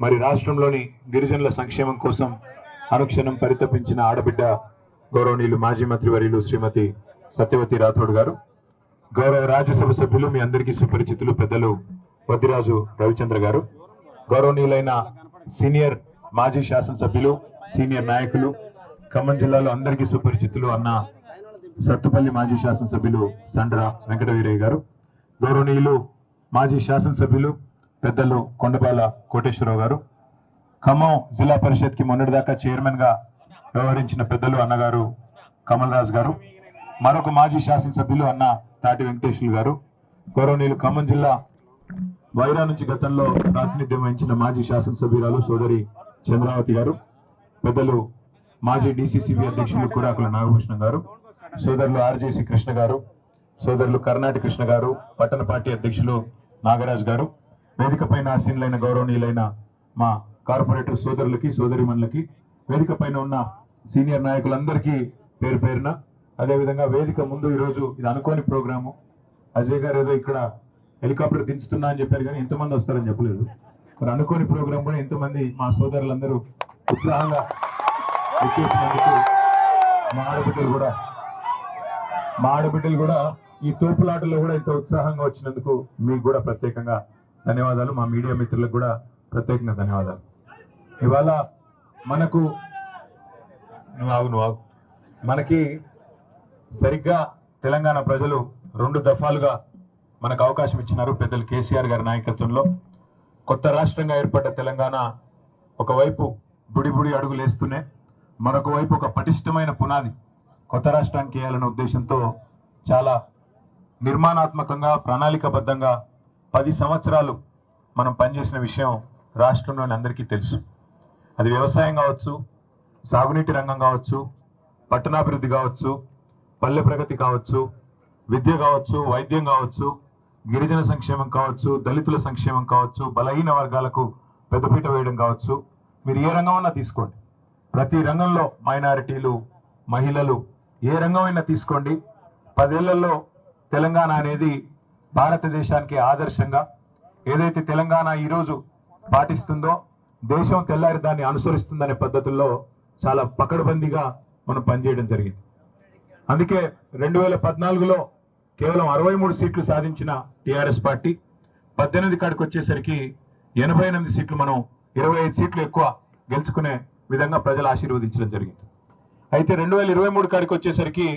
మరి రాష్ట్రంలోని గిరిజనుల సంక్షేమం కోసం అనుక్షణం పరితపించిన ఆడబిడ్డ గౌరవనీయులు మాజీ మంత్రివర్యులు శ్రీమతి సత్యవతి రాథోడ్ గారు గౌరవ రాజ్యసభ సభ్యులు మీ అందరికీ సుపరిచితులు పెద్దలు వద్దిరాజు రవిచంద్ర గారు గౌరవనీయులైన సీనియర్ మాజీ శాసనసభ్యులు సీనియర్ నాయకులు ఖమ్మం జిల్లాలో అందరికీ సుపరిచితులు అన్న సత్తుపల్లి మాజీ శాసనసభ్యులు సండ్ర వెంకటవీరయ్య గారు గౌరవనీయులు మాజీ శాసనసభ్యులు పెద్దలు కొండపాల కోటేశ్వరరావు గారు. ఖమ్మం జిల్లా పరిషత్కి మొన్నటిదాకా చైర్మన్గా వ్యవహరించిన పెద్దలు అన్నగారు కమల్ రాజు గారు. మరొక మాజీ శాసనసభ్యులు అన్న తాటి వెంకటేశ్వరులు గారు. గౌరవనీయులు ఖమ్మం జిల్లా వైరా నుంచి గతంలో ప్రాతినిధ్యం వహించిన మాజీ శాసనసభ్యురాలు సోదరి చంద్రావతి గారు. పెద్దలు మాజీ డిసిసిబి అధ్యక్షులు కురాకుల నాగభూషణం గారు. సోదరులు ఆర్జేసి కృష్ణ గారు. సోదరులు కర్ణాటి కృష్ణ గారు. పట్టణ పార్టీ అధ్యక్షులు నాగరాజ్ గారు. వేదికపైన ఆశీనులైన గౌరవనీయులైన మా కార్పొరేటర్ సోదరులకి సోదరిమణులకి వేదిక పైన ఉన్న సీనియర్ నాయకులందరికీ పేరు పేరున అదేవిధంగా వేదిక ముందు ఈరోజు ఇది అనుకోని ప్రోగ్రాము. అజయ్ గారు ఏదో ఇక్కడ హెలికాప్టర్ దించుతున్నా అని చెప్పారు కానీ ఎంతమంది వస్తారని చెప్పలేదు. మరి అనుకోని ప్రోగ్రాం కూడా ఎంతమంది మా సోదరులందరూ ఉత్సాహంగా వచ్చేసినందుకు మా ఆడబిడ్డలు కూడా మా ఆడబిడ్డలు కూడా ఈ తోపులాటలో కూడా ఇంత ఉత్సాహంగా వచ్చినందుకు మీకు కూడా ప్రత్యేకంగా ధన్యవాదాలు. మా మీడియా మిత్రులకు కూడా ప్రత్యేకంగా ధన్యవాదాలు. ఇవాళ మనకు నువ్వు ఆగు నువ్వు ఆగు. మనకి సరిగ్గా తెలంగాణ ప్రజలు రెండు దఫాలుగా మనకు అవకాశం ఇచ్చినారు పెద్దలు కేసీఆర్ గారి నాయకత్వంలో. కొత్త రాష్ట్రంగా ఏర్పడ్డ తెలంగాణ ఒకవైపు బుడి బుడి మరొక వైపు ఒక పటిష్టమైన పునాది కొత్త రాష్ట్రానికి వేయాలనే ఉద్దేశంతో చాలా నిర్మాణాత్మకంగా ప్రణాళికబద్ధంగా పది సంవత్సరాలు మనం పనిచేసిన విషయం రాష్ట్రంలోని అందరికీ తెలుసు. అది వ్యవసాయం కావచ్చు సాగునీటి రంగం కావచ్చు పట్టణాభివృద్ధి కావచ్చు పల్లె ప్రగతి కావచ్చు విద్య కావచ్చు వైద్యం కావచ్చు గిరిజన సంక్షేమం కావచ్చు దళితుల సంక్షేమం కావచ్చు బలహీన వర్గాలకు పెద్దపీట వేయడం కావచ్చు. మీరు ఏ రంగం తీసుకోండి. ప్రతి రంగంలో మైనారిటీలు మహిళలు ఏ రంగమైనా తీసుకోండి. పదేళ్ళలో తెలంగాణ అనేది భారతదేశానికి ఆదర్శంగా ఏదైతే తెలంగాణ ఈరోజు పాటిస్తుందో దేశం తెల్లారి దాన్ని అనుసరిస్తుందనే పద్ధతుల్లో చాలా పకడ్బందీగా మనం పనిచేయడం జరిగింది. అందుకే రెండు వేల పద్నాలుగులో కేవలం అరవై మూడు సీట్లు సాధించిన టీఆర్ఎస్ పార్టీ పద్దెనిమిది కాడికి వచ్చేసరికి ఎనభై ఎనిమిది సీట్లు మనం ఇరవై ఐదు సీట్లు ఎక్కువ గెలుచుకునే విధంగా ప్రజలు ఆశీర్వదించడం జరిగింది. అయితే రెండు వేల ఇరవై మూడు కాడికి వచ్చేసరికి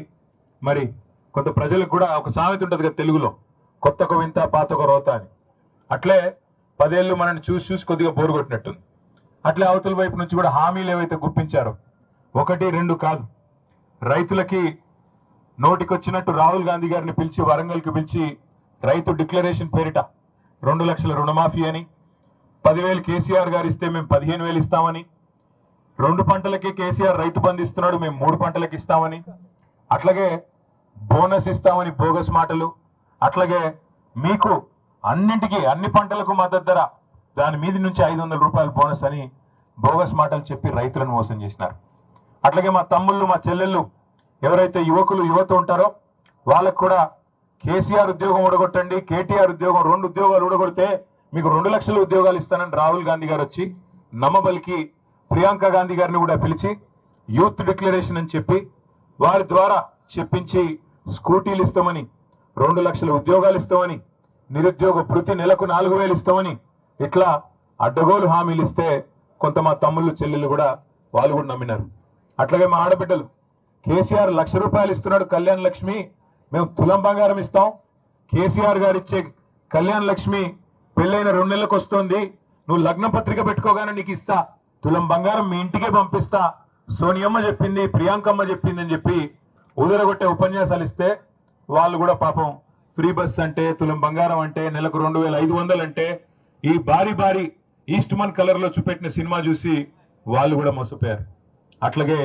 మరి కొంత ప్రజలకు కూడా ఒక సామెత ఉంటుంది కదా తెలుగులో కొత్త వింత పాత ఒక రోత అని. అట్లే పదేళ్ళు మనల్ని చూసి చూసి కొద్దిగా బోరు కొట్టినట్టుంది. అట్లే అవతల వైపు నుంచి కూడా హామీలు ఏవైతే గుప్పించారో ఒకటి రెండు కాదు. రైతులకి నోటికొచ్చినట్టు రాహుల్ గాంధీ గారిని పిలిచి వరంగల్కి పిలిచి రైతు డిక్లరేషన్ పేరిట రెండు లక్షల రుణమాఫీ అని పదివేలు కేసీఆర్ గారు ఇస్తే మేము పదిహేను వేలు ఇస్తామని రెండు పంటలకి కేసీఆర్ రైతు బంధు ఇస్తున్నాడు మేము మూడు పంటలకు ఇస్తామని అట్లాగే బోనస్ ఇస్తామని బోగస్ మాటలు అట్లాగే మీకు అన్నింటికీ అన్ని పంటలకు మద్దతు ధర దాని మీద నుంచి ఐదు వందల రూపాయలు బోనస్ అని బోగస్ మాటలు చెప్పి రైతులను మోసం చేసినారు. అట్లాగే మా తమ్ముళ్ళు మా చెల్లెళ్ళు ఎవరైతే యువకులు యువత ఉంటారో వాళ్ళకు కూడా కేసీఆర్ ఉద్యోగం ఊడగొట్టండి కేటీఆర్ ఉద్యోగం రెండు ఉద్యోగాలు ఊడగొడితే మీకు రెండు లక్షల ఉద్యోగాలు ఇస్తానని రాహుల్ గాంధీ గారు వచ్చి నమ్మబలికి ప్రియాంక గాంధీ గారిని కూడా పిలిచి యూత్ డిక్లరేషన్ అని చెప్పి వారి ద్వారా చెప్పించి స్కూటీలు ఇస్తామని రెండు లక్షల ఉద్యోగాలు ఇస్తామని నిరుద్యోగ భృతి నెలకు నాలుగు వేలు ఇస్తామని ఇట్లా అడ్డగోలు హామీలు ఇస్తే కొంత మా తమ్ముళ్ళు చెల్లెళ్ళు కూడా వాళ్ళు కూడా నమ్మినారు. అట్లాగే మా ఆడబిడ్డలు కేసీఆర్ లక్ష రూపాయలు ఇస్తున్నాడు కళ్యాణ్ లక్ష్మి మేము తులం బంగారం ఇస్తాం. కేసీఆర్ గారు ఇచ్చే కళ్యాణ్ లక్ష్మి పెళ్ళైన రెండు నెలలకు వస్తుంది. నువ్వు లగ్న పత్రిక పెట్టుకోగానే నీకు ఇస్తా. తులం బంగారం మీ ఇంటికే పంపిస్తా. సోనియమ్మ చెప్పింది ప్రియాంకమ్మ చెప్పింది అని చెప్పి ఉదరగొట్టే ఉపన్యాసాలు ఇస్తే వాళ్ళు కూడా పాపం ఫ్రీ బస్ అంటే తులం బంగారం అంటే నెలకు రెండు వేల ఐదు వందలు అంటే ఈ భారీ భారీ ఈస్ట్ మన్ కలర్లో చూపెట్టిన సినిమా చూసి వాళ్ళు కూడా మోసపోయారు. అట్లాగే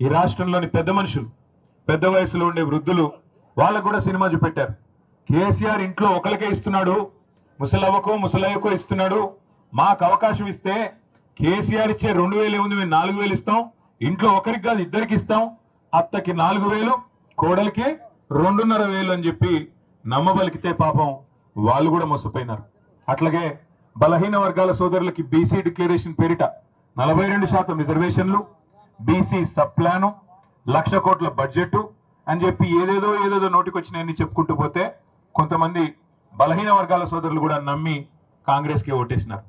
ఈ రాష్ట్రంలోని పెద్ద మనుషులు పెద్ద వయసులో ఉండే వృద్ధులు వాళ్ళకు కూడా సినిమా చూపెట్టారు. కేసీఆర్ ఇంట్లో ఒకరికే ఇస్తున్నాడు ముసలవ్వకో ముసలయ్యకో ఇస్తున్నాడు. మాకు అవకాశం ఇస్తే కేసీఆర్ ఇచ్చే రెండు వేలు ఏముంది మేము నాలుగు వేలు ఇస్తాం ఇంట్లో ఒకరికి కాదు ఇద్దరికి ఇస్తాం. అత్తకి నాలుగు వేలు కోడలికి రెండున్నర వేలు అని చెప్పి నమ్మబలికితే పాపం వాళ్ళు కూడా మోసపోయినారు. అట్లాగే బలహీన వర్గాల సోదరులకి బీసీ డిక్లరేషన్ పేరిట నలభై రెండు శాతం రిజర్వేషన్లు బీసీ సబ్ ప్లాను లక్ష కోట్ల బడ్జెట్ అని చెప్పి ఏదేదో ఏదేదో నోటికొచ్చినాయని చెప్పుకుంటూ పోతే కొంతమంది బలహీన వర్గాల సోదరులు కూడా నమ్మి కాంగ్రెస్కే ఓటేసినారు.